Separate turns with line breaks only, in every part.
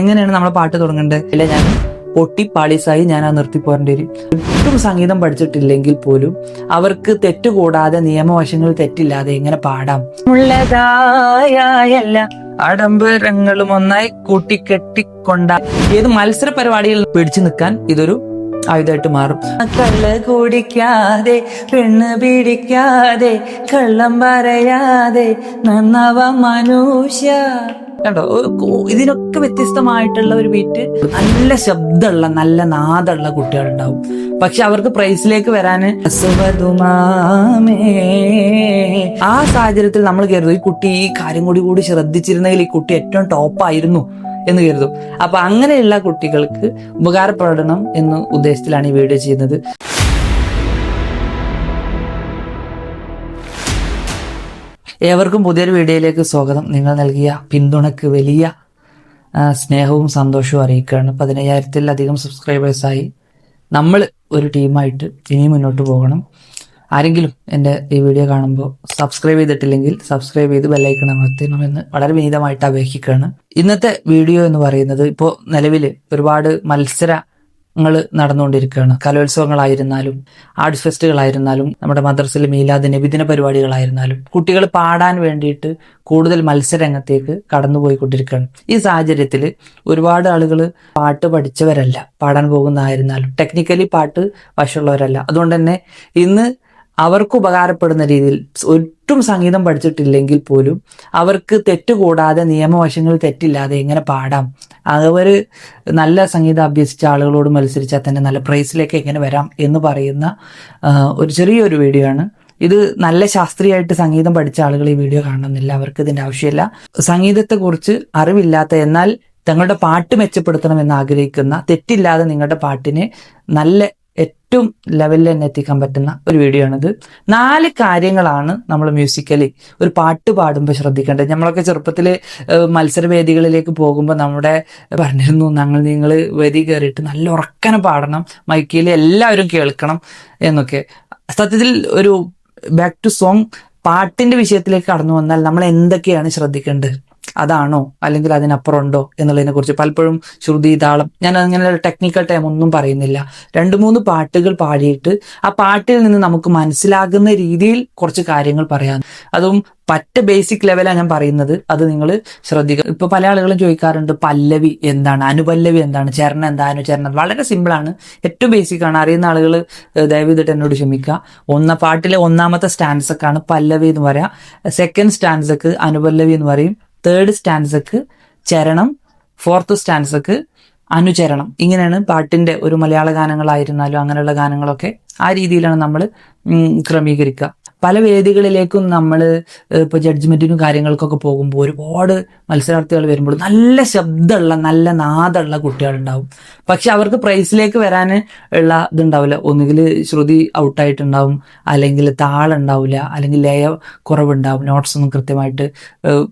എങ്ങനെയാണ് നമ്മൾ പാട്ട് തുടങ്ങേണ്ടത്? ഇല്ല ഞാൻ പൊട്ടി പാളീസായി ഞാൻ ആ നിർത്തി പോരേണ്ടി വരും. ഒട്ടും സംഗീതം പഠിച്ചിട്ടില്ലെങ്കിൽ പോലും അവർക്ക് തെറ്റുകൂടാതെ നിയമവശങ്ങൾ തെറ്റില്ലാതെ എങ്ങനെ പാടാം. ഉള്ളതായല്ല ആഡംബരങ്ങളും ഒന്നായി കൂട്ടിക്കെട്ടിക്കൊണ്ട ഏത് മത്സര പരിപാടിയിൽ പിടിച്ചു നിൽക്കാൻ ഇതൊരു ആയുധമായിട്ട് മാറും. കള്ള കുടിക്കാതെ പെണ്ണ് പിടിക്കാതെ കള്ളം പറയാതെ നന്നാവാ മനുഷ്യ. കണ്ടോ? ഒരു കോ- ഇതിനൊക്കെ വ്യത്യസ്തമായിട്ടുള്ള ഒരു ബീറ്റ് നല്ല ശബ്ദമുള്ള നല്ല നാദമുള്ള കുട്ടികളുണ്ടാവും. പക്ഷെ അവർക്ക് പ്രൈസിലേക്ക് വരാൻ. ആ സാഹചര്യത്തിൽ നമ്മൾ കരുതും ഈ കുട്ടി ഈ കാര്യം കൂടി കൂടി ശ്രദ്ധിച്ചിരുന്നെങ്കിൽ ഈ കുട്ടി ഏറ്റവും ടോപ്പായിരുന്നു എന്ന് കരുതും. അപ്പൊ അങ്ങനെയുള്ള കുട്ടികൾക്ക് ഉപകാരപ്പെടണം എന്ന ഉദ്ദേശത്തിലാണ് ഈ വീഡിയോ ചെയ്യുന്നത്. ഏവർക്കും പുതിയൊരു വീഡിയോയിലേക്ക് സ്വാഗതം. നിങ്ങൾ നൽകിയ പിന്തുണക്ക് വലിയ സ്നേഹവും സന്തോഷവും അറിയിക്കുകയാണ്. പതിനയ്യായിരത്തിലധികം സബ്സ്ക്രൈബേഴ്സായി നമ്മൾ ഒരു ടീമായിട്ട് ഇനി മുന്നോട്ട് പോകണം. ആരെങ്കിലും എന്റെ ഈ വീഡിയോ കാണുമ്പോൾ സബ്സ്ക്രൈബ് ചെയ്തിട്ടില്ലെങ്കിൽ സബ്സ്ക്രൈബ് ചെയ്ത് ബെല്ലൈക്കൺ അമർത്തണമെന്ന് വളരെ വിനീതമായിട്ട് അപേക്ഷിക്കുകയാണ്. ഇന്നത്തെ വീഡിയോ എന്ന് പറയുന്നത് ഇപ്പോൾ നിലവിൽ ഒരുപാട് മത്സരങ്ങൾ നടന്നുകൊണ്ടിരിക്കുകയാണ്. കലോത്സവങ്ങളായിരുന്നാലും ആർട്സ് ഫെസ്റ്റുകളായിരുന്നാലും നമ്മുടെ മദ്രസിലെ മീലാദ് നബിദിന പരിപാടികളായിരുന്നാലും കുട്ടികൾ പാടാൻ വേണ്ടിയിട്ട് കൂടുതൽ മത്സരരംഗത്തേക്ക് കടന്നുപോയിക്കൊണ്ടിരിക്കുകയാണ്. ഈ സാഹചര്യത്തിൽ ഒരുപാട് ആളുകൾ പാട്ട് പഠിച്ചവരല്ല. പാടാൻ പോകുന്നതായിരുന്നാലും ടെക്നിക്കലി പാട്ട് വശമുള്ളവരല്ല. അതുകൊണ്ട് തന്നെ ഇന്ന് അവർക്ക് ഉപകാരപ്പെടുന്ന രീതിയിൽ ഒട്ടും സംഗീതം പഠിച്ചിട്ടില്ലെങ്കിൽ പോലും അവർക്ക് തെറ്റുകൂടാതെ നിയമവശങ്ങൾ തെറ്റില്ലാതെ എങ്ങനെ പാടാം? അവർ നല്ല സംഗീതം അഭ്യസിച്ച ആളുകളോട് മത്സരിച്ചാൽ തന്നെ നല്ല പ്രൈസിലേക്ക് എങ്ങനെ വരാം എന്ന് പറയുന്ന ഒരു ചെറിയൊരു വീഡിയോ ആണ്. ഇത് നല്ല ശാസ്ത്രീയമായിട്ട് സംഗീതം പഠിച്ച ആളുകൾ ഈ വീഡിയോ കാണണമെന്നില്ല അവർക്ക് ഇതിന്റെ ആവശ്യമില്ല. സംഗീതത്തെക്കുറിച്ച് അറിവില്ലാത്ത എന്നാൽ തങ്ങളുടെ പാട്ട് മെച്ചപ്പെടുത്തണം എന്ന് ആഗ്രഹിക്കുന്ന തെറ്റില്ലാതെ നിങ്ങളുടെ പാട്ടിനെ നല്ല ഏറ്റവും ലെവലിൽ തന്നെ എത്തിക്കാൻ പറ്റുന്ന ഒരു വീഡിയോ ആണിത്. നാല് കാര്യങ്ങളാണ് നമ്മൾ മ്യൂസിക്കലി ഒരു പാട്ട് പാടുമ്പോൾ ശ്രദ്ധിക്കേണ്ടത്. നമ്മളൊക്കെ ചെറുപ്പത്തിൽ മത്സരവേദികളിലേക്ക് പോകുമ്പോൾ നമ്മുടെ പറഞ്ഞിരുന്നു ഞങ്ങൾ നിങ്ങൾ വരി കയറിയിട്ട് നല്ല ഉറക്കനെ പാടണം. മൈക്കിൽ എല്ലാവരും കേൾക്കണം എന്നൊക്കെ. സത്യത്തിൽ ഒരു ബാക്ക് ടു സോങ് പാട്ടിന്റെ വിഷയത്തിലേക്ക് കടന്നു വന്നാൽ നമ്മൾ എന്തൊക്കെയാണ് ശ്രദ്ധിക്കേണ്ടത്? അതാണോ? അല്ലെങ്കിൽ അതിനപ്പുറം ഉണ്ടോ എന്നുള്ളതിനെ കുറിച്ച് പലപ്പോഴും ശ്രുതി താളം ഞാൻ അങ്ങനെ ടെക്നിക്കൽ ടൈം ഒന്നും പറയുന്നില്ല. രണ്ട് മൂന്ന് പാട്ടുകൾ പാടിയിട്ട് ആ പാട്ടിൽ നിന്ന് നമുക്ക് മനസ്സിലാകുന്ന രീതിയിൽ കുറച്ച് കാര്യങ്ങൾ പറയാം. അതും പറ്റ ബേസിക് ലെവലാണ് ഞാൻ പറയുന്നത്. അത് നിങ്ങൾ ശ്രദ്ധിക്കുക ഇപ്പൊ പല ആളുകളും ചോദിക്കാറുണ്ട് പല്ലവി എന്താണ്? അനുപല്ലവി എന്താണ്? ചരണം എന്താ? അനുചരണം? വളരെ സിമ്പിളാണ് ഏറ്റവും ബേസിക് ആണ്. അറിയുന്ന ആളുകൾ ദയവ് ചെയ്തിട്ട് എന്നോട് ക്ഷമിക്കുക ഒന്ന പാട്ടിലെ ഒന്നാമത്തെ സ്റ്റാൻസക്കാണ് പല്ലവി എന്ന് പറയാം. സെക്കൻഡ് സ്റ്റാൻസക്ക് അനുപല്ലവി എന്ന് പറയും. തേർഡ് സ്റ്റാൻസക്ക് ചരണം ഫോർത്ത് സ്റ്റാൻസക്ക് അനുചരണം. ഇങ്ങനെയാണ് പാട്ടിന്റെ ഒരു മലയാള ഗാനങ്ങളായിരുന്നാലും അങ്ങനെയുള്ള ഗാനങ്ങളൊക്കെ ആ രീതിയിലാണ് നമ്മൾ ക്രമീകരിക്കുക പല വേദികളിലേക്കും നമ്മൾ ഇപ്പോൾ ജഡ്ജ്മെന്റിനും കാര്യങ്ങൾക്കൊക്കെ പോകുമ്പോൾ ഒരുപാട് മത്സരാർത്ഥികൾ വരുമ്പോൾ നല്ല ശബ്ദമുള്ള നല്ല നാദമുള്ള കുട്ടികളുണ്ടാവും. പക്ഷെ അവർക്ക് പ്രൈസിലേക്ക് വരാൻ ഉള്ള ഇതുണ്ടാവില്ല. ഒന്നുകിൽ ശ്രുതി ഔട്ടായിട്ടുണ്ടാവും അല്ലെങ്കിൽ താളുണ്ടാവില്ല അല്ലെങ്കിൽ ലയ കുറവുണ്ടാവും നോട്ട്സ് ഒന്നും കൃത്യമായിട്ട്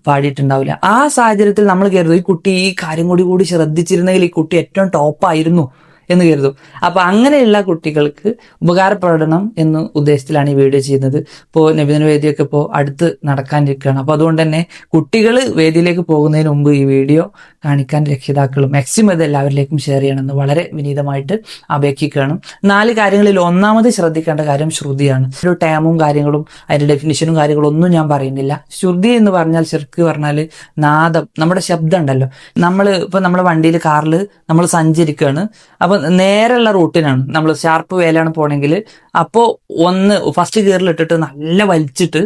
പാടിയിട്ടുണ്ടാവില്ല. ആ സാഹചര്യത്തിൽ നമ്മൾ കരുതും ഈ കുട്ടി ഈ കാര്യം കൂടി കൂടി ശ്രദ്ധിച്ചിരുന്നെങ്കിൽ ഈ കുട്ടി ഏറ്റവും ടോപ്പായിരുന്നു. എന്ന് കരുതും. അപ്പൊ അങ്ങനെയുള്ള കുട്ടികൾക്ക് ഉപകാരപ്പെടണം എന്ന് ഉദ്ദേശത്തിലാണ് ഈ വീഡിയോ ചെയ്യുന്നത്. ഇപ്പോൾ നബിദിന വേദിയൊക്കെ ഇപ്പോൾ അടുത്ത് നടക്കാനിരിക്കുകയാണ്. അപ്പോൾ അതുകൊണ്ട് തന്നെ കുട്ടികൾ വേദിയിലേക്ക് പോകുന്നതിന് മുമ്പ് ഈ വീഡിയോ കാണിക്കാൻ രക്ഷിതാക്കളും മാക്സിമം ഇത് എല്ലാവരിലേക്കും ഷെയർ ചെയ്യണമെന്ന് വളരെ വിനീതമായിട്ട് അപേക്ഷിക്കുകയാണ്. നാല് കാര്യങ്ങളിൽ ഒന്നാമത് ശ്രദ്ധിക്കേണ്ട കാര്യം ശ്രുതിയാണ്. ഒരു ടൈമും കാര്യങ്ങളും അതിന്റെ ഡെഫിനിഷനും കാര്യങ്ങളും ഒന്നും ഞാൻ പറയുന്നില്ല. ശ്രുതി എന്ന് പറഞ്ഞാൽ ശരിക്ക് പറഞ്ഞാൽ നാദം. നമ്മുടെ ശബ്ദം ഉണ്ടല്ലോ. നമ്മൾ ഇപ്പൊ നമ്മുടെ വണ്ടിയിൽ കാറിൽ നമ്മൾ സഞ്ചരിക്കുകയാണ്. അപ്പൊ നേരെയുള്ള റൂട്ടിനാണ്. നമ്മൾ ഷാർപ്പ് വേലയാണ് പോണെങ്കിൽ അപ്പോൾ ഒന്ന് ഫസ്റ്റ് ഗിയറിൽ ഇട്ടിട്ട് നല്ല വലിച്ചിട്ട്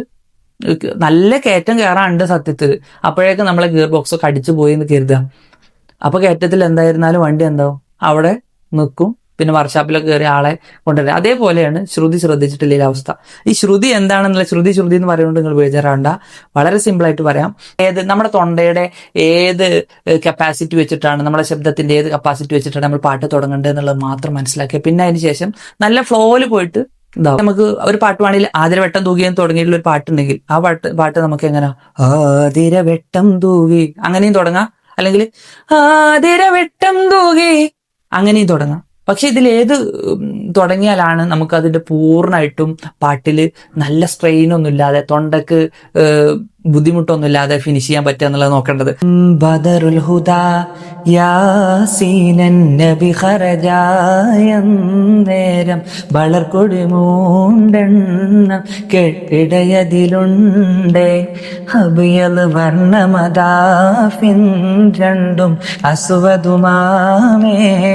നല്ല കയറ്റം കയറാണ്ട് സത്യത്തിൽ അപ്പോഴേക്കും നമ്മളെ ഗിയർ ബോക്സ് ഒക്കെ അടിച്ചു പോയി എന്ന് കരുതുക അപ്പൊ കയറ്റത്തിൽ എന്തായിരുന്നാലും വണ്ടി എന്താവും? അവിടെ നിൽക്കും പിന്നെ വർക്ക്ഷോപ്പിലൊക്കെ കയറി ആളെ കൊണ്ടുവരിക അതേപോലെയാണ് ശ്രുതി ശ്രദ്ധിച്ചിട്ടില്ല അവസ്ഥ. ഈ ശ്രുതി എന്താണെന്നുള്ള ശ്രുതി ശ്രുതി എന്ന് പറയുന്നത് നിങ്ങൾ ബേജാറാണ്ട വളരെ സിമ്പിൾ ആയിട്ട് പറയാം. ഏത് നമ്മുടെ തൊണ്ടയുടെ ഏത് കപ്പാസിറ്റി വെച്ചിട്ടാണ് നമ്മുടെ ശബ്ദത്തിന്റെ ഏത് കപ്പാസിറ്റി വെച്ചിട്ടാണ് നമ്മൾ പാട്ട് തുടങ്ങേണ്ടത് എന്നുള്ളത് മാത്രം മനസ്സിലാക്കുക പിന്നെ അതിന് ശേഷം നല്ല ഫ്ലോയിൽ പോയിട്ട് ഇതാവും. നമുക്ക് ഒരു പാട്ട് വേണമെങ്കിൽ ആതിരവട്ടം തൂകിയെന്ന് തുടങ്ങിയിട്ടുള്ള ഒരു പാട്ടുണ്ടെങ്കിൽ ആ പാട്ട് പാട്ട് നമുക്ക് എങ്ങനെ ആതിരവട്ടം തൂകി അങ്ങനെയും തുടങ്ങാം. അല്ലെങ്കിൽ ആതിരവട്ടം തൂകി അങ്ങനെയും തുടങ്ങാം. പക്ഷെ ഇതിൽ ഏത് തുടങ്ങിയാലാണ് നമുക്ക് അതിന്റെ പൂർണമായിട്ടും പാട്ടിൽ നല്ല സ്ട്രെയിൻ ഒന്നും ഇല്ലാതെ തൊണ്ടക്ക് ബുദ്ധിമുട്ടൊന്നുമില്ലാതെ ഫിനിഷ് ചെയ്യാൻ പറ്റുക എന്നുള്ളത് നോക്കേണ്ടത്. ബദറുൽ ഹുദ യാസീനൻ നബി നേരം വളർക്കൊടി മൂണ്ടെണ്ണം കെട്ടിടയതിലുണ്ടേ. ഹബിയൽ വർണമതാഫിൻ രണ്ടും അസുവതുമാമേ.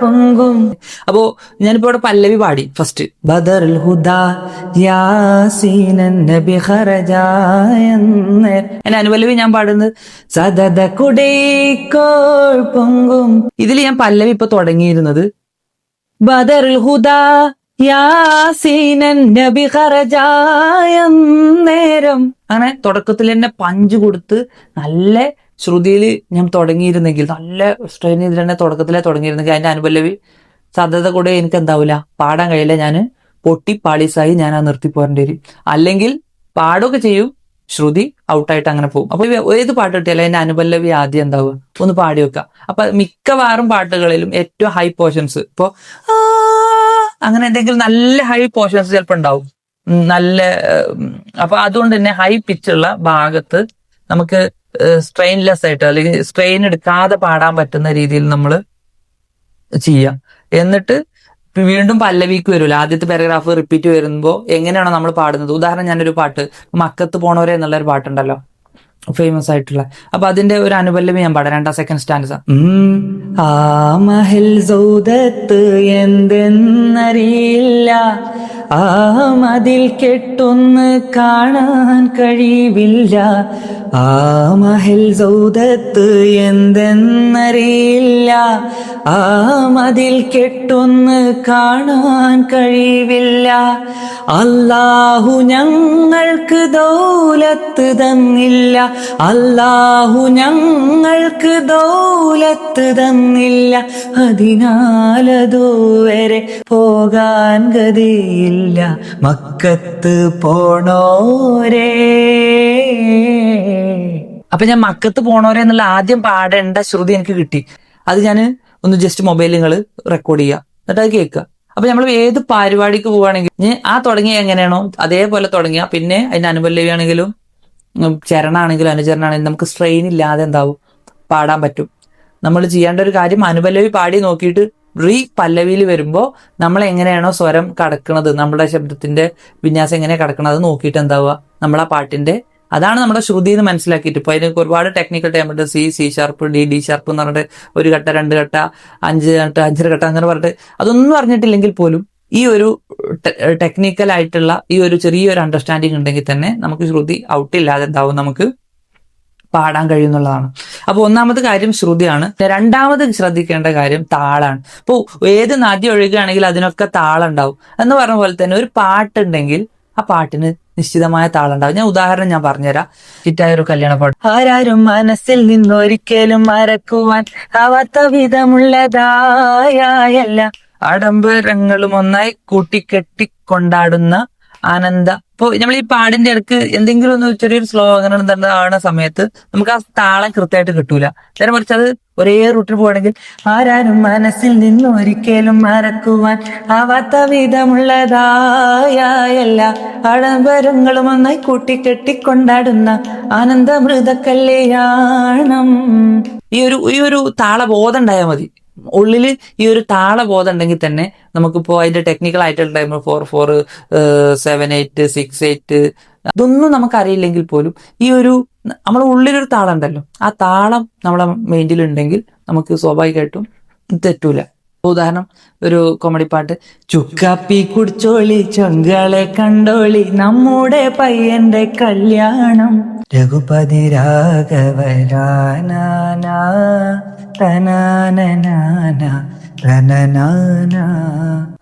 പൊങ്കും. അപ്പോ ഞാനിപ്പോ ഇവിടെ പല്ലവി പാടി ഫസ്റ്റ് ബദറുൽ ഹുദ യാസീനൻ നബി ഖറജായെന്ന്. എന്നെ അനുപല്ലവി ഞാൻ പാടുന്നത്. സദത കുടേക്കോൾ പൊങ്കും. ഇതിൽ ഞാൻ പല്ലവി ഇപ്പൊ തുടങ്ങിയിരുന്നത്. ബദറുൽ ഹുദ യാസീനൻ നബി നേരം അങ്ങനെ തുടക്കത്തിൽ തന്നെ പഞ്ച് കൊടുത്ത് നല്ല ശ്രുതിയിൽ ഞാൻ തുടങ്ങിയിരുന്നെങ്കിൽ നല്ല സ്ട്രെയിൻ ചെയ്ത് തന്നെ തുടക്കത്തിലെ തുടങ്ങിയിരുന്നെങ്കിൽ അതിന്റെ അനുപല്ലവി സാധ്യത കൂടെ എനിക്ക് എന്താവില്ല പാടാൻ കഴിയില്ല ഞാൻ പൊട്ടി പാളീസായി ഞാൻ ആ നിർത്തി പോരേണ്ടി വരും. അല്ലെങ്കിൽ പാടുകയൊക്കെ ചെയ്യും ശ്രുതി ഔട്ടായിട്ട് അങ്ങനെ പോകും. അപ്പൊ ഏത് പാട്ട് കിട്ടിയാലും അതിന്റെ അനുപല്ലവി ആദ്യം എന്താവുക ഒന്ന് പാടി വെക്കുക. അപ്പൊ മിക്കവാറും പാട്ടുകളിലും ഏറ്റവും ഹൈ പോർഷൻസ് ഇപ്പോ അങ്ങനെ എന്തെങ്കിലും നല്ല ഹൈ പോർഷൻസ് ചിലപ്പോൾ ഉണ്ടാവും. നല്ല അപ്പൊ അതുകൊണ്ട് തന്നെ ഹൈ പിച്ചുള്ള ഭാഗത്ത് നമുക്ക് സ്ട്രെയിൻലെസ് ആയിട്ട് അല്ലെങ്കിൽ സ്ട്രെയിൻ എടുക്കാതെ പാടാൻ പറ്റുന്ന രീതിയിൽ നമ്മൾ ചെയ്യാം. എന്നിട്ട് വീണ്ടും പല്ലവിക്ക് വരുമല്ലോ ആദ്യത്തെ പാരഗ്രാഫ് റിപ്പീറ്റ് വരുമ്പോൾ എങ്ങനെയാണോ നമ്മൾ പാടുന്നത്. ഉദാഹരണം ഞാനൊരു പാട്ട് മക്കത്ത് പോണവരെ എന്നുള്ള ഒരു പാട്ടുണ്ടല്ലോ ഫേമസ് ആയിട്ടുള്ള. അപ്പൊ അതിന്റെ ഒരു അനുപല്ലവി ഞാൻ പാടാം. രണ്ടാം സെക്കൻഡ് സ്റ്റാൻഡ്സ് ആ മഹൽ സൗദത്ത് എന്തെന്നറിയില്ല. ആ മതിൽ കെട്ടൊന്ന് കാണാൻ കഴിവില്ല. ആ മഹൽ സൗദത്ത് എന്തെന്നറിയില്ല. ആ മതിൽ കെട്ടൊന്ന് കാണാൻ കഴിവില്ല. അല്ലാഹു ഞങ്ങൾക്ക് ദൗലത്ത് തന്നില്ല. അല്ലാഹു ഞങ്ങൾക്ക് ദൗലത്ത് തന്നില്ല. അതിനാലതുവരെ പോകാൻ ഗതിയില്ല. മക്കത്ത് പോണോരേ. അപ്പൊ ഞാൻ മക്കത്ത് പോണോരെ എന്നുള്ള ആദ്യം പാടേണ്ട ശ്രുതി എനിക്ക് കിട്ടി. അത് ഞാൻ ഒന്ന് ജസ്റ്റ് മൊബൈലിൽ നിങ്ങൾ റെക്കോർഡ് ചെയ്യുക എന്നിട്ട് അത് കേൾക്കുക അപ്പൊ നമ്മൾ ഏത് പരിപാടിക്ക് പോവുകയാണെങ്കിൽ ആ തുടങ്ങിയ എങ്ങനെയാണോ അതേപോലെ തുടങ്ങിയ. പിന്നെ അതിന് അനുപല്ലവിയാണെങ്കിലും ചരണാണെങ്കിലും അനുചരണാണെങ്കിലും നമുക്ക് സ്ട്രെയിൻ ഇല്ലാതെ എന്താവും? പാടാൻ പറ്റും. നമ്മൾ ചെയ്യേണ്ട ഒരു കാര്യം അനുപല്ലവി പാടി നോക്കിയിട്ട് റീ പല്ലവിയിൽ വരുമ്പോൾ നമ്മൾ എങ്ങനെയാണോ സ്വരം കടക്കുന്നത് നമ്മുടെ ശബ്ദത്തിന്റെ വിന്യാസം എങ്ങനെ കടക്കുന്നത് നോക്കിയിട്ട് എന്താവുക? നമ്മൾ ആ പാട്ടിന്റെ അതാണ് നമ്മുടെ ശ്രുതി എന്ന് മനസ്സിലാക്കിയിട്ട്. ഇപ്പോൾ അതിന് ഒരുപാട് technical ടൈമുണ്ട് C C sharp D D sharp എന്ന് പറഞ്ഞിട്ട് ഒരു ഘട്ട രണ്ട് ഘട്ട അഞ്ച് ഘട്ട അഞ്ചര ഘട്ട അങ്ങനെ പറഞ്ഞിട്ട് അതൊന്നും അറിഞ്ഞിട്ടില്ലെങ്കിൽ പോലും ഈ ഒരു ടെക്നിക്കൽ ആയിട്ടുള്ള ഈ ഒരു ചെറിയൊരു അണ്ടർസ്റ്റാൻഡിങ് ഉണ്ടെങ്കിൽ തന്നെ നമുക്ക് ശ്രുതി ഔട്ടില്ലാതെ എന്താവും നമുക്ക് പാടാൻ കഴിയുന്നുള്ളതാണ്. അപ്പോൾ ഒന്നാമത് കാര്യം ശ്രുതിയാണ്. രണ്ടാമത് ശ്രദ്ധിക്കേണ്ട കാര്യം താളാണ്. അപ്പോൾ ഏത് നദി ഒഴുകുകയാണെങ്കിൽ അതിനൊക്കെ താളുണ്ടാവും. എന്ന് പറഞ്ഞ പോലെ തന്നെ ഒരു പാട്ടുണ്ടെങ്കിൽ ആ പാട്ടിന് നിശ്ചിതമായ താളുണ്ടാവും. ഞാൻ ഉദാഹരണം ഞാൻ പറഞ്ഞുതരാം. ഹിറ്റായ ഒരു കല്യാണ പാട്ട്. ആരാരും മനസ്സിൽ നിന്നൊരിക്കലും മറക്കുവാൻ ആവാത്ത വിധമുള്ളതായ ആഡംബരങ്ങളും ഒന്നായി കൂട്ടിക്കെട്ടി കൊണ്ടാടുന്ന ആനന്ദ. ഇപ്പൊ നമ്മൾ ഈ പാടിന്റെ ഇടയ്ക്ക് എന്തെങ്കിലും ഒന്ന് ചെറിയൊരു സ്ലോ അങ്ങനെ ആവുന്ന സമയത്ത് നമുക്ക് ആ താളം കൃത്യമായിട്ട് കിട്ടൂല. നേരെ മറിച്ച് അത് ഒരേ റൂട്ടിൽ പോവാണെങ്കിൽ ആരാരും മനസ്സിൽ നിന്ന് ഒരിക്കലും മറക്കുവാൻ ആവാത്ത വിധമുള്ളതായ എല്ലാ ആഡംബരങ്ങളും ഒന്നായി കൂട്ടിക്കെട്ടി കൊണ്ടാടുന്ന ആനന്ദമൃത കല്യാണം ഈ ഒരു ഈ ഒരു താളബോധം ഉണ്ടായാൽ മതി. ഉള്ളിൽ ഈ ഒരു താളബോധം ഉണ്ടെങ്കിൽ തന്നെ നമുക്കിപ്പോ അതിന്റെ ടെക്നിക്കൽ ആയിട്ടുള്ള time four four seven eight six eight ഇതൊന്നും നമുക്കറിയില്ലെങ്കിൽ പോലും ഈ ഒരു നമ്മളെ ഉള്ളിലൊരു താളം ഉണ്ടല്ലോ. ആ താളം നമ്മളെ മൈൻഡിൽ ഉണ്ടെങ്കിൽ നമുക്ക് സ്വാഭാവികമായിട്ടും തെറ്റൂല. ഉദാഹരണം ഒരു കോമഡി പാട്ട്. ചുക്കാപ്പി കുടിച്ചോളി ചൊങ്കളെ കണ്ടോളി നമ്മുടെ പയ്യന്റെ കല്യാണം. രഘുപതി രാഘവരാന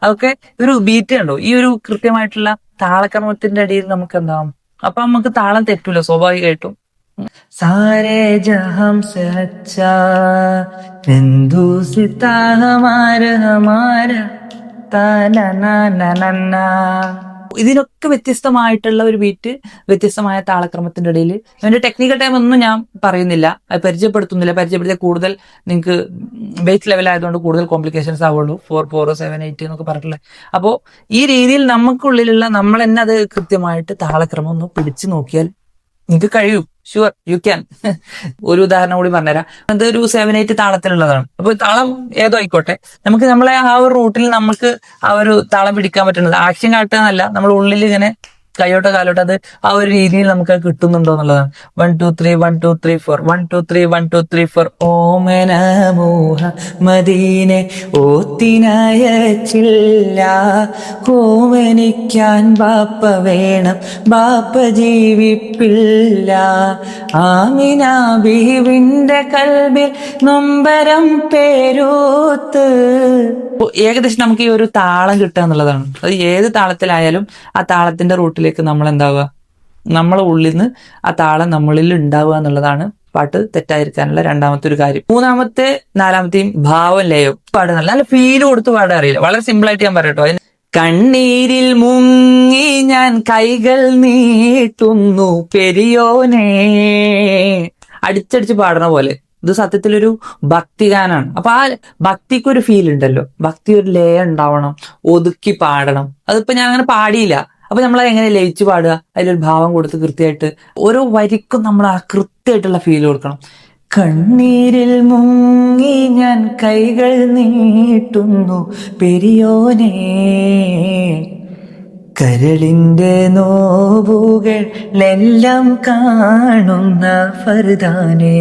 അതൊക്കെ ഒരു ബീറ്റ് കണ്ടോ? ഈ ഒരു കൃത്യമായിട്ടുള്ള താളക്രമത്തിന്റെ അടിയിൽ നമുക്ക് എന്താവും അപ്പൊ നമുക്ക് താളം തെറ്റൂല സ്വാഭാവികമായിട്ടും. सारे जहां से अच्छा हिंदू सिता हमारा हमारा ता ना ना ना ना ना ഇതിനൊക്കെ വ്യത്യസ്തമായിട്ടുള്ള ഒരു ബീറ്റ് വ്യത്യസ്തമായ താളക്രമത്തിന്റെ ഇടയിൽ അതിന്റെ ടെക്നിക്കൽ ടൈം ഒന്നും ഞാൻ പറയുന്നില്ല അത് പരിചയപ്പെടുത്തുന്നില്ല പരിചയപ്പെടുത്തിയ കൂടുതൽ നിങ്ങൾക്ക് ബേസ് ലെവൽ ആയതുകൊണ്ട് കൂടുതൽ കോംപ്ലിക്കേഷൻസ് ആവുള്ളൂ ഫോർ ഫോർ സെവൻ എയ്റ്റ് എന്നൊക്കെ പറഞ്ഞിട്ടുള്ളത് അപ്പോൾ ഈ രീതിയിൽ നമുക്കുള്ളിലുള്ള നമ്മൾ തന്നെ അത് കൃത്യമായിട്ട് താളക്രമം ഒന്ന് പിടിച്ചു നോക്കിയാൽ നിങ്ങൾക്ക് കഴിയും ഷുവർ യു ക്യാൻ ഒരു ഉദാഹരണം കൂടി പറഞ്ഞുതരാം. അത് ഒരു സെവൻ എയ്റ്റ് താളത്തിലുള്ളതാണ്. അപ്പൊ താളം ഏതോ ആയിക്കോട്ടെ നമുക്ക് നമ്മളെ ആ ഒരു റൂട്ടിൽ നമുക്ക് ആ ഒരു താളം പിടിക്കാൻ പറ്റുന്നത്. ആക്ഷൻ കാട്ടുക എന്നല്ല നമ്മൾ ഉള്ളിൽ ഇങ്ങനെ കൈയോട്ടോ കാലോട്ടോ അത് ആ ഒരു രീതിയിൽ നമുക്ക് കിട്ടുന്നുണ്ടോ എന്നുള്ളതാണ്. One two three one two three four one two three one two three four ഓമന മോഹ മദീനെ ഓത്തിനയച്ചില്ല. ഓമനിക്കാൻ ബാപ്പ വേണം. ബാപ്പ ജീവിപ്പില്ല. ആമിന ബീവിന്റെ കൽബിൽ നൊമ്പരം പേരൂത്ത്. ഏകദേശം നമുക്ക് ഈ ഒരു താളം കിട്ടുക എന്നുള്ളതാണ്. അത് ഏത് താളത്തിലായാലും ആ താളത്തിന്റെ റൂട്ടിലേക്ക് നമ്മൾ എന്താവുക നമ്മളെ ഉള്ളിൽ നിന്ന് ആ താളം നമ്മളിൽ ഉണ്ടാവുക എന്നുള്ളതാണ് പാട്ട് തെറ്റായിരിക്കാനുള്ള രണ്ടാമത്തെ ഒരു കാര്യം. മൂന്നാമത്തെ നാലാമത്തെയും ഭാവം ലയം. പാടുന്നില്ല നല്ല ഫീൽ കൊടുത്ത് പാടാൻ അറിയില്ല. വളരെ സിമ്പിൾ ആയിട്ട് ഞാൻ പറയട്ടോ. കണ്ണീരിൽ മുങ്ങി ഞാൻ കൈകൾ നീട്ടുന്നു പെരിയോനേ. അടിച്ചടിച്ച് പാടണ പോലെ. ഇത് സത്യത്തിലൊരു ഭക്തിഗാനാണ്. അപ്പൊ ആ ഭക്തിക്ക് ഒരു ഫീൽ ഉണ്ടല്ലോ. ഭക്തി ഒരു ലയ ഉണ്ടാവണം. ഒതുക്കി പാടണം. അതിപ്പോ ഞാൻ അങ്ങനെ പാടിയില്ല. അപ്പൊ നമ്മൾ എങ്ങനെ ലയിച്ചു പാടുക? അതിലൊരു ഭാവം കൊടുത്ത് കൃത്യമായിട്ട് ഓരോ വരിക്കും നമ്മൾ ആ കൃത്യമായിട്ടുള്ള ഫീൽ കൊടുക്കണം. കണ്ണീരിൽ മുങ്ങി ഞാൻ കൈകൾ നീട്ടുന്നു പെരിയോനെ. നോവുകൾ എല്ലാം കാണുന്ന ഫർദാനേ.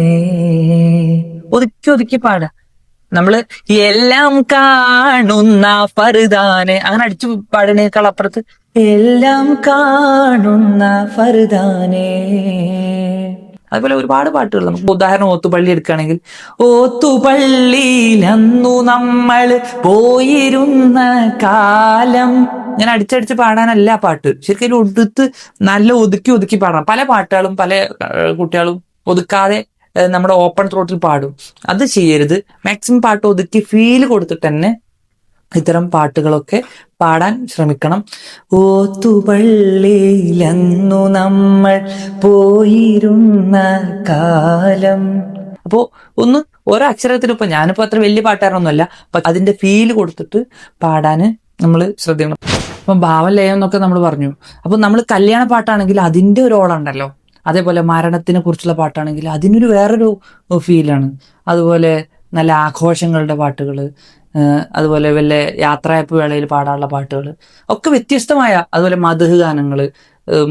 ഒതുക്കി ഒതുക്കി പാട നമ്മൾ എല്ലാം കാണുന്ന ഫറുദാനെ. അങ്ങനെ അടിച്ചു പാടണേക്കാൾ അപ്പുറത്ത് എല്ലാം കാണുന്ന ഫർദാനേ അതുപോലെ ഒരുപാട് പാട്ടുകൾ നമുക്ക് ഉദാഹരണം ഓത്തുപള്ളി എടുക്കുകയാണെങ്കിൽ ഓത്തുപള്ളിയിൽ അന്നു നമ്മൾ പോയിരുന്ന കാലം. ഞാൻ അടിച്ചടിച്ച് പാടാനല്ല പാട്ട്. ശരിക്കും ഒടുത്ത് നല്ല ഒതുക്കി ഒതുക്കി പാടണം. പല പാട്ടുകളും പല കുട്ടികളും ഒതുക്കാതെ നമ്മുടെ ഓപ്പൺ ത്രോട്ടിൽ പാടും. അത് ചെയ്യരുത്. മാക്സിമം പാട്ട് ഒതുക്കി ഫീൽ കൊടുത്തിട്ട് തന്നെ ഇത്തരം പാട്ടുകളൊക്കെ പാടാൻ ശ്രമിക്കണം. ഓത്തുപള്ളിയിലന്നു നമ്മൾ പോയിരുന്ന കാലം. അപ്പോ ഒന്ന് ഓരോ അക്ഷരത്തിനും ഇപ്പൊ ഞാനിപ്പോ അത്ര വലിയ പാട്ടുകാരനൊന്നുമല്ല. അപ്പൊ അതിന്റെ ഫീൽ കൊടുത്തിട്ട് പാടാന് നമ്മൾ ശ്രദ്ധിക്കണം. അപ്പൊ ഭാവലയം എന്നൊക്കെ നമ്മൾ പറഞ്ഞു. അപ്പൊ നമ്മൾ കല്യാണ പാട്ടാണെങ്കിൽ അതിന്റെ ഒരു ഓളുണ്ടല്ലോ അതേപോലെ മരണത്തിനെ കുറിച്ചുള്ള പാട്ടാണെങ്കിൽ അതിനൊരു വേറൊരു ഫീലാണ്. അതുപോലെ നല്ല ആഘോഷങ്ങളുടെ പാട്ടുകൾ അതുപോലെ വല്ല യാത്രയപ്പ് വേളയിൽ പാടാനുള്ള പാട്ടുകൾ ഒക്കെ വ്യത്യസ്തമായ അതുപോലെ മധുഹ് ഗാനങ്ങൾ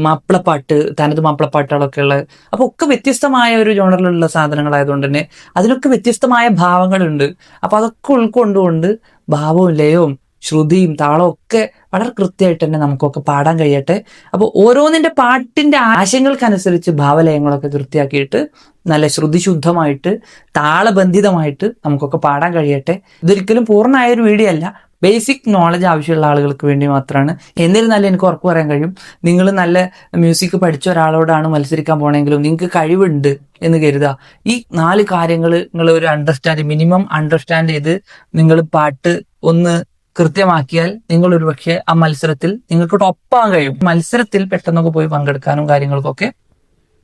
മാപ്പിളപ്പാട്ട് തനത് മാപ്പിളപ്പാട്ടുകളൊക്കെ ഉള്ള അപ്പോൾ ഒക്കെ വ്യത്യസ്തമായ ഒരു ജോണറിലുള്ള സാധനങ്ങളായതുകൊണ്ട് തന്നെ അതിലൊക്കെ വ്യത്യസ്തമായ ഭാവങ്ങളുണ്ട്. അപ്പോൾ അതൊക്കെ ഉൾക്കൊണ്ടുകൊണ്ട് ഭാവവും ലയവും ശ്രുതിയും താളവും ഒക്കെ വളരെ കൃത്യമായിട്ട് തന്നെ നമുക്കൊക്കെ പാടാൻ കഴിയട്ടെ. അപ്പോൾ ഓരോന്നിന്റെ പാട്ടിന്റെ ആശയങ്ങൾക്കനുസരിച്ച് ഭാവലയങ്ങളൊക്കെ കൃത്യമാക്കിയിട്ട് നല്ല ശ്രുതിശുദ്ധമായിട്ട് താളബന്ധിതമായിട്ട് നമുക്കൊക്കെ പാടാൻ കഴിയട്ടെ. ഇതൊരിക്കലും പൂർണമായ ഒരു വീഡിയോ അല്ല. ബേസിക് നോളജ് ആവശ്യമുള്ള ആളുകൾക്ക് വേണ്ടി മാത്രമാണ്. എന്നിരുന്നാലും എനിക്ക് ഉറപ്പ് പറയാൻ കഴിയും. നിങ്ങൾ നല്ല മ്യൂസിക് പഠിച്ച ഒരാളോടാണ് മത്സരിക്കാൻ പോണെങ്കിലും നിങ്ങൾക്ക് കഴിവുണ്ട് എന്ന് കരുതുക. ഈ നാല് കാര്യങ്ങൾ നിങ്ങൾ ഒരു അണ്ടർസ്റ്റാൻഡ് മിനിമം അണ്ടർസ്റ്റാൻഡ് ചെയ്ത് നിങ്ങൾ പാട്ട് ഒന്ന് കൃത്യമാക്കിയാൽ നിങ്ങൾ ഒരുപക്ഷെ ആ മത്സരത്തിൽ നിങ്ങൾക്ക് ടോപ്പാൻ കഴിയും. മത്സരത്തിൽ പെട്ടെന്നൊക്കെ പോയി പങ്കെടുക്കാനും കാര്യങ്ങൾക്കൊക്കെ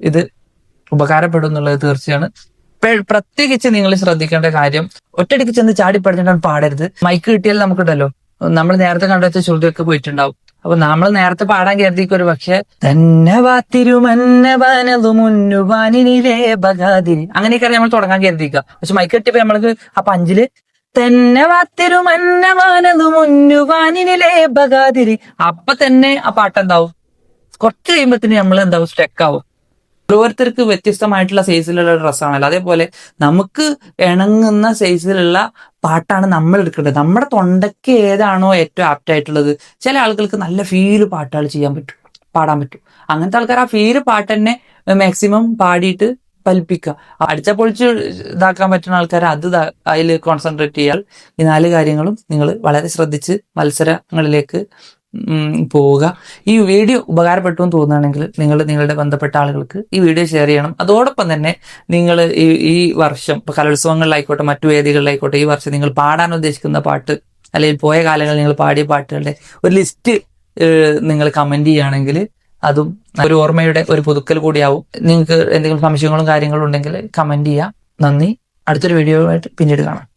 ഇത് ഉപകാരപ്പെടും എന്നുള്ളത് തീർച്ചയാണ്. പ്രത്യേകിച്ച് നിങ്ങൾ ശ്രദ്ധിക്കേണ്ട കാര്യം ഒറ്റയടിക്ക് ചെന്ന് ചാടി പഠിച്ചിട്ടാണ് പാടരുത്. മൈക്ക് കിട്ടിയാൽ നമുക്കുണ്ടല്ലോ. നമ്മൾ നേരത്തെ കണ്ടെച്ച ശ്രുതിയൊക്കെ പോയിട്ടുണ്ടാവും. അപ്പൊ നമ്മൾ നേരത്തെ പാടാൻ കരുതിക്ക് ഒരു പക്ഷെ അങ്ങനെയൊക്കെ നമ്മൾ തുടങ്ങാൻ കരുതിക്കുക പക്ഷെ മൈക്ക് കിട്ടിയപ്പോ നമ്മൾക്ക് ആ പഞ്ചിൽ തെന്നവാത്തിരുമന്നവാനതു മുന്നുവാനിനിലേ ബകാതിരി അപ്പൊ തന്നെ ആ പാട്ടെന്താവും? കുറച്ച് കഴിയുമ്പോഴത്തേന് നമ്മൾ എന്താവും സ്റ്റെക്ക് ആവും. ഓരോരുത്തർക്ക് വ്യത്യസ്തമായിട്ടുള്ള സൈസിലുള്ള ഡ്രസ്സാണല്ലോ അതേപോലെ നമുക്ക് ഇണങ്ങുന്ന സൈസിലുള്ള പാട്ടാണ് നമ്മൾ എടുക്കേണ്ടത്. നമ്മുടെ തൊണ്ടയ്ക്ക് ഏതാണോ ഏറ്റവും ആപ്റ്റ് ആയിട്ടുള്ളത്. ചില ആളുകൾക്ക് നല്ല ഫീൽ പാട്ടുകൾ ചെയ്യാൻ പറ്റും. പാടാൻ പറ്റും. അങ്ങനത്തെ ആൾക്കാർ ആ ഫീൽ പാട്ട് തന്നെ മാക്സിമം പാടിയിട്ട് ഫലിപ്പിക്കുക അടിച്ച പൊളിച്ച് ഇതാക്കാൻ പറ്റുന്ന ആൾക്കാർ അത് അതിൽ കോൺസെൻട്രേറ്റ് ചെയ്യാൽ ഈ നാല് കാര്യങ്ങളും നിങ്ങൾ വളരെ ശ്രദ്ധിച്ച് മത്സരങ്ങളിലേക്ക് പോവുക. ഈ വീഡിയോ ഉപകാരപ്പെട്ടു എന്ന് തോന്നുകയാണെങ്കിൽ നിങ്ങൾ നിങ്ങളുടെ ബന്ധപ്പെട്ട ആളുകൾക്ക് ഈ വീഡിയോ ഷെയർ ചെയ്യണം. അതോടൊപ്പം തന്നെ നിങ്ങൾ ഈ ഈ വർഷം ഇപ്പം കലോത്സവങ്ങളിലായിക്കോട്ടെ മറ്റു വേദികളിലായിക്കോട്ടെ ഈ വർഷം നിങ്ങൾ പാടാൻ ഉദ്ദേശിക്കുന്ന പാട്ട് അല്ലെങ്കിൽ പോയ കാലങ്ങളിൽ നിങ്ങൾ പാടിയ പാട്ടുകളുടെ ഒരു ലിസ്റ്റ് നിങ്ങൾ കമന്റ് ചെയ്യുകയാണെങ്കിൽ അതും ഒരു ഓർമ്മയുടെ ഒരു പുതുക്കൽ കൂടിയാവും. നിങ്ങൾക്ക് എന്തെങ്കിലും സംശയങ്ങളും കാര്യങ്ങളും ഉണ്ടെങ്കിൽ കമന്റ് ചെയ്യാം. നന്ദി. അടുത്തൊരു വീഡിയോ ആയിട്ട് പിന്നീട് കാണാം.